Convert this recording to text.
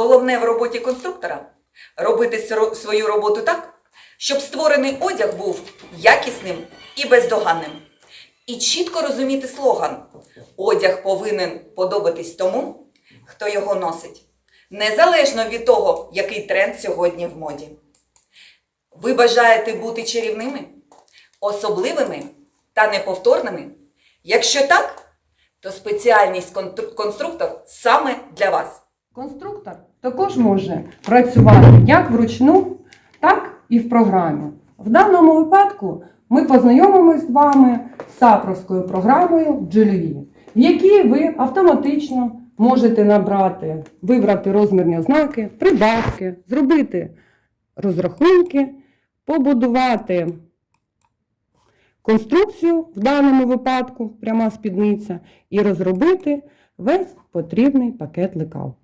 Головне в роботі конструктора робити свою роботу так, щоб створений одяг був якісним і бездоганним. І чітко розуміти слоган: одяг повинен подобатись тому, хто його носить, незалежно від того, який тренд сьогодні в моді. Ви бажаєте бути чарівними, особливими та неповторними? Якщо так, то спеціальність конструктор саме для вас. Конструктор також може працювати як вручну, так і в програмі. В даному випадку ми познайомимось з вами з сапровською програмою GLV, в якій ви автоматично можете набрати, вибрати розмірні ознаки, прибавки, зробити розрахунки, побудувати конструкцію в даному випадку, пряма спідниця, і розробити весь потрібний пакет лекал.